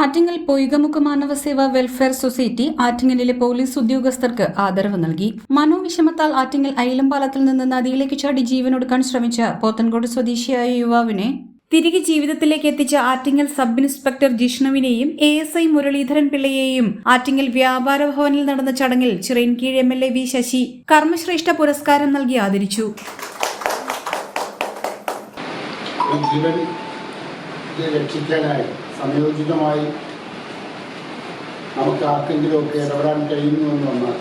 Attingal Poykamukku Manavaseva welfare society ആറ്റിങ്ങലിലെ police ഉദ്യോഗസ്ഥർക്ക് ആദരവ് നൽകി. മനോവിഷമത്താൽ ആറ്റിങ്ങൽ അയിലമ്പാലത്തിൽ നിന്ന് നദിയിലേക്ക് ചാടി ജീവനൊടുക്കാൻ ശ്രമിച്ച പോത്തൻകോട് സ്വദേശിയായ യുവാവിനെ തിരികെ ജീവിതത്തിലേക്ക് എത്തിച്ച ആറ്റിങ്ങൽ സബ് ഇൻസ്പെക്ടർ ജിഷ്ണുവിനെയും എ എസ് ഐ മുരളീധരൻ പിള്ളയെയും ആറ്റിങ്ങൽ വ്യാപാര ഭവനിൽ നടന്ന ചടങ്ങിൽ Chirayinkeezhu M L A V Sasi കർമ്മശ്രേഷ്ഠ പുരസ്കാരം നൽകി ആദരിച്ചു. ഇത് രക്ഷിക്കാനായി സംയോജിതമായി നമുക്ക് ആർക്കെങ്കിലുമൊക്കെ ഇടപെടാൻ കഴിയുന്നു എന്ന് വന്നാൽ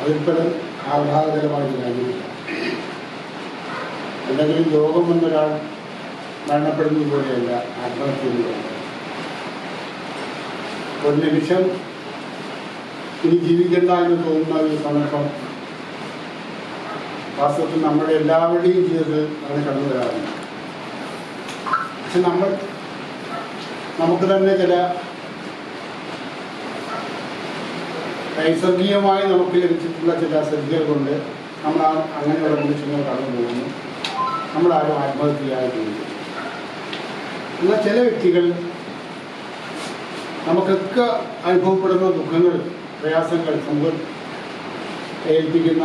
അതിൽപ്പെടാൻ ആഹ്ലാദകരമായ ഒരു കാര്യമില്ല. എന്തെങ്കിലും രോഗം എന്നൊരാൾ മരണപ്പെടുന്നത് പോലെയല്ല ആത്മഹത്യ ഒരു നിമിഷം ഇനി ജീവിക്കണ്ട എന്ന് തോന്നുന്ന ഒരു സന്ദർഭം വാസ്തവത്തിൽ നമ്മുടെ എല്ലാവരുടെയും ജീവിതത്തിൽ അതിന് കടന്നു വരാറുണ്ട്. പക്ഷെ നമ്മൾ നമുക്ക് തന്നെ ചില നൈസർഗികമായി നമുക്ക് ലഭിച്ചിട്ടുള്ള ചില ശ്രദ്ധകൾ കൊണ്ട് നമ്മൾ ആ അങ്ങനെയുള്ള മനുഷ്യങ്ങൾ കടന്നു പോകുന്നു. നമ്മളാരും ആത്മഹത്യയായി പോകുന്നു എന്നാൽ ചില വ്യക്തികൾ നമുക്കൊക്കെ അനുഭവപ്പെടുന്ന ദുഃഖങ്ങൾ പ്രയാസങ്ങൾ സമൂഹം ഏൽപ്പിക്കുന്ന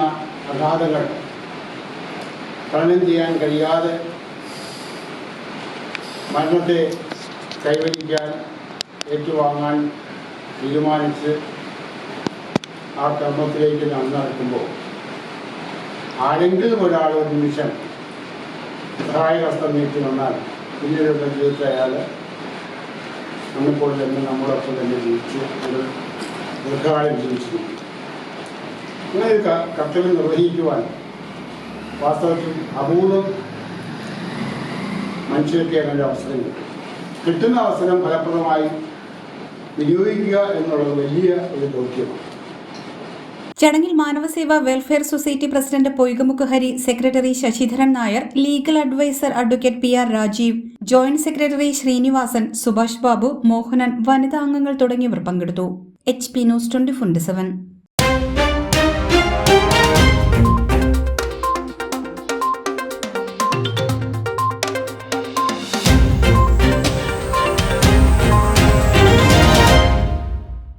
അഗാധങ്ങൾ തരണം ചെയ്യാൻ കഴിയാതെ മരണത്തെ കൈവരിക്കാൻ ഏറ്റുവാങ്ങാൻ തീരുമാനിച്ച് ആ കർമ്മത്തിലേക്ക് നടന്നു നടക്കുമ്പോൾ ആരെങ്കിലും ഒരാൾ ഒരു നിമിഷം സഹായഹസ്തം നീട്ടി വന്നാൽ പിന്നീടുള്ള ജീവിതത്തിൽ അയാൾ നമ്മളിപ്പോൾ തന്നെ നമ്മളൊപ്പം തന്നെ ജീവിച്ചു ഒരു ദീർഘകാലം ജീവിച്ചിരിക്കും അങ്ങനെ ഒരു കർത്തവ്യം നിർവഹിക്കുവാൻ വാസ്തവത്തിൽ അപൂർവം മനുഷ്യർക്ക് ഏതാണ്ട് അവസരം കിട്ടും കിട്ടുന്ന അവസരം ഫലപ്രദമായി വിനിയോഗിക്കുക എന്നുള്ളത് വലിയ ഒരു ദൗത്യമാണ് ചടങ്ങിൽ Manavaseva welfare society president Poykamukku Hari secretary Sasidharan Nair legal adviser advocate P R Rajeev joint secretary Srinivasan Subhash Babu Mohanan വനിതാ അംഗങ്ങൾ തുടങ്ങിയവർ പങ്കെടുത്തു. H P news twenty four